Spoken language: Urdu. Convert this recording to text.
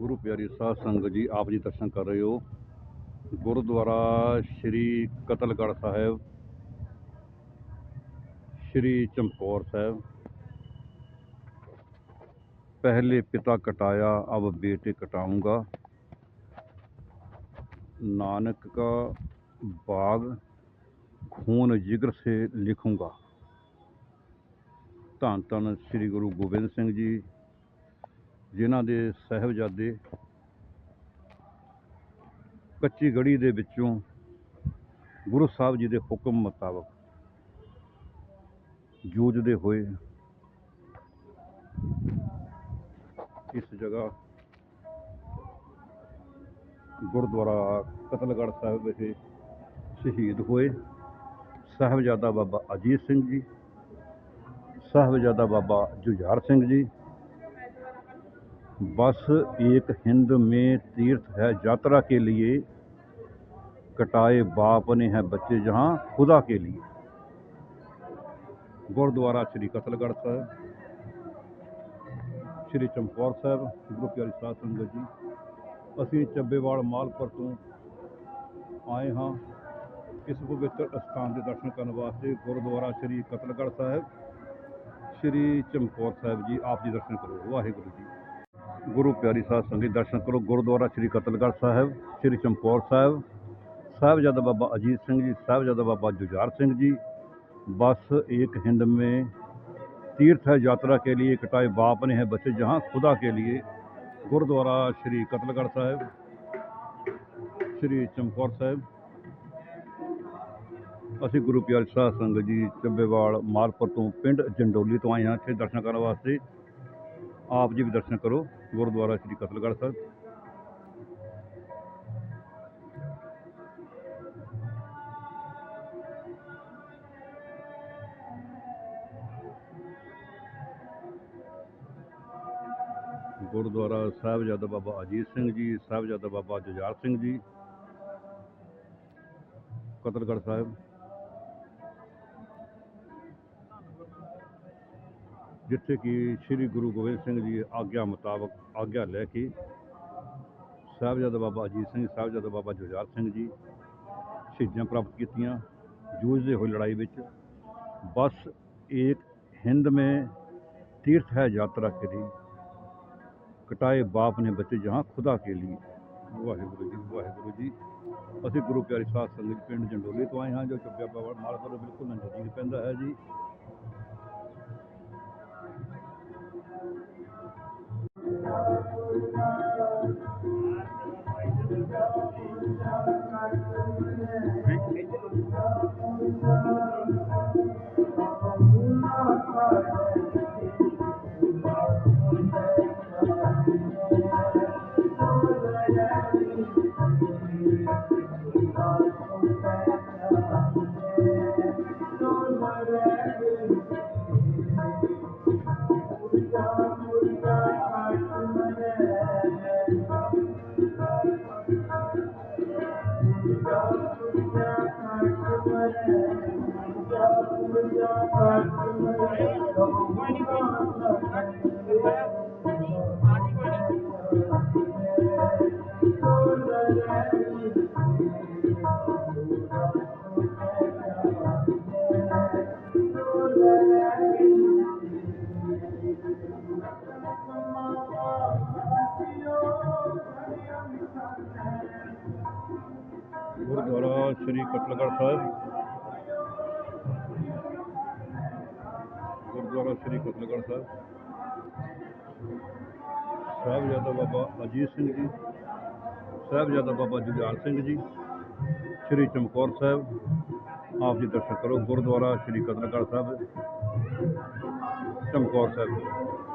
گروہ پیاری ساتھ سنگ جی آپ جی درشن کر رہے ہو گردوارا شری قتل گڑھ صاحب شری چمکور صاحب پہلے پتا کٹایا اب بیٹے کٹاؤں گا نانک کا باغ خون جگر سے لکھوں گا تانتان سری گروہ گوبین سنگ جی ਜਿਨ੍ਹਾਂ ਦੇ ਸਹਿਬਜ਼ਾਦੇ ਕੱਚੀ ਗੜੀ ਦੇ ਵਿੱਚੋਂ ਗੁਰੂ ਸਾਹਿਬ ਜੀ ਦੇ ਹੁਕਮ ਮੁਤਾਬਕ ਜੂਝਦੇ ਹੋਏ ਇਸ ਜਗ੍ਹਾ ਗੁਰਦੁਆਰਾ ਕਤਲਗੜ੍ਹ ਸਾਹਿਬ ਵਿਖੇ ਸ਼ਹੀਦ ਹੋਏ ਸਾਹਿਬਜ਼ਾਦਾ ਬਾਬਾ ਅਜੀਤ ਸਿੰਘ ਜੀ ਸਾਹਿਬਜ਼ਾਦਾ ਬਾਬਾ ਜੁਝਾਰ ਸਿੰਘ ਜੀ بس ایک ہند میں تیرت ہے جاترہ کے لیے کٹائے باپ نے ہیں بچے جہاں خدا کے لیے گردوارا شری قتل گڑھ شری چمکور صاحب ساتھ سا جی اسی چبے چبیوال مال پر تو آئے ہاں اس پوتر استھان کے درشن کرنے گردوارا شری قتل گڑھ سا شری چمکور صاحب جی آپ جی درشن کرو واحر جی گرو پیاری صاحب سنگی درشن کرو گردو شری قتل صاحب شری چمکور صاحب صاحب صاحبزادہ بابا اجیت سنگھ جی صاحب صاحبزہ بابا ججار سنگھ جی بس ایک ہند میں تیتھ ہے یاترا کے لیے کٹائے باپ نے ہے بچے جہاں خدا کے لیے گردوارا شری قتل صاحب شری چمکور صاحب ابھی گرو پیال شاہ جی چمبے وال مالپ تو پنڈ جنڈولی تو آئے ہاں اچھے درشن کرتے آپ جی بھی درشن کرو گردوارا شری قتل گڑھ گردوارا صاحبزہ بابا اجیت جی صاحبز بابا ججار سنگھ جی قتل گڑھ ساحب ਜਿੱਥੇ ਕਿ ਸ੍ਰੀ ਗੁਰੂ ਗੋਬਿੰਦ ਸਿੰਘ ਜੀ ਆਗਿਆ ਮੁਤਾਬਕ ਆਗਿਆ ਲੈ ਕੇ ਸਾਹਿਬਜ਼ਾਦਾ ਬਾਬਾ ਅਜੀਤ ਸਿੰਘ ਸਾਹਿਬਜ਼ਾਦਾ ਬਾਬਾ ਜੁਝਾਰ ਸਿੰਘ ਜੀ ਸ਼ਹੀਦਾਂ ਪ੍ਰਾਪਤ ਕੀਤੀਆਂ ਜੂਝਦੇ ਹੋਏ ਲੜਾਈ ਵਿੱਚ ਬਸ ਇੱਕ ਹਿੰਦ ਮੇ ਤੀਰਥ ਹੈ ਯਾਤਰਾ ਕੀਤੀ ਕਟਾਏ ਬਾਪ ਨੇ ਬੱਚੇ ਜਹਾਂ ਖੁਦਾ ਕੇ ਲਈ ਵਾਹਿਗੁਰੂ ਜੀ ਵਾਹਿਗੁਰੂ ਜੀ ਅਸੀਂ ਗੁਰੂ ਪਿਆਰੀ ਸਾਧ ਸੰਗਤ ਪਿੰਡ ਜੰਡੋਲੀ ਤੋਂ ਆਏ ਹਾਂ ਜੋ ਚੱਬਿਆ ਬਾਬਾ ਮਾਲਪੁਰ ਬਿਲਕੁਲ ਨਜ਼ਦੀਕ ਪੈਂਦਾ ਹੈ ਜੀ I Thank you. گارا شری کٹل گڑھ صاحب صاحبہ بابا اجیت جی صاحبزہ بابا جگیال سنگھ جی شری چمکور صاحب آپ جی درشن کرو گردوارا ਗੁਰਦੁਆਰਾ ਸ਼੍ਰੀ گڑھ ਸਾਹਿਬ چمکور صاحب